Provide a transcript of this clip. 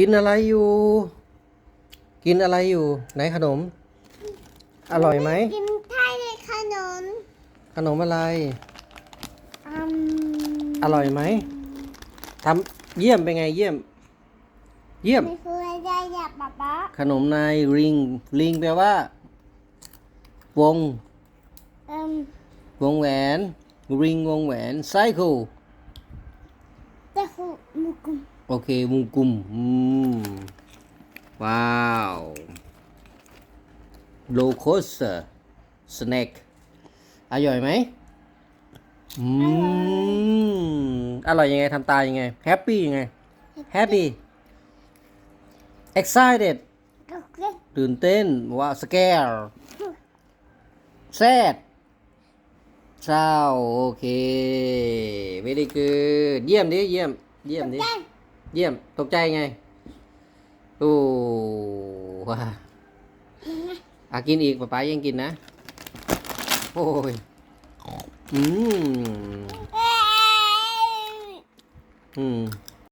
กินอะไรอยู่ กินอะไรอยู่ ไหนขนม อร่อยไหมกินไทยในขนม ขนมอะไรอืมอร่อยไหมทำเยี่ยมเป็นไงเยี่ยม เยี่ยม ไม่เคยได้อยากป๊าป๊าขนมนายริง ริงแปลว่า วงอืมวงแหวน ริงวงแหวนไซเคิลแต่คือ มุกุมโอเค วงกลมอืมว้าวโลโคสเตอร์สแน็คอร่อยไหมอืมอร่อยยังไงทำตายังไงแฮปปี้ยังไงแฮปปี้ excited ก็เล่นตื่นเต้นว้าว scare sad เศร้าโอเค very good เยี่ยมดิเยี่ยม เยี่ยมดิเยี่ยมตกใจไงโอ้ว้าอากินอีกป้าป้ายังกินนะ โอ้ยอืมอืม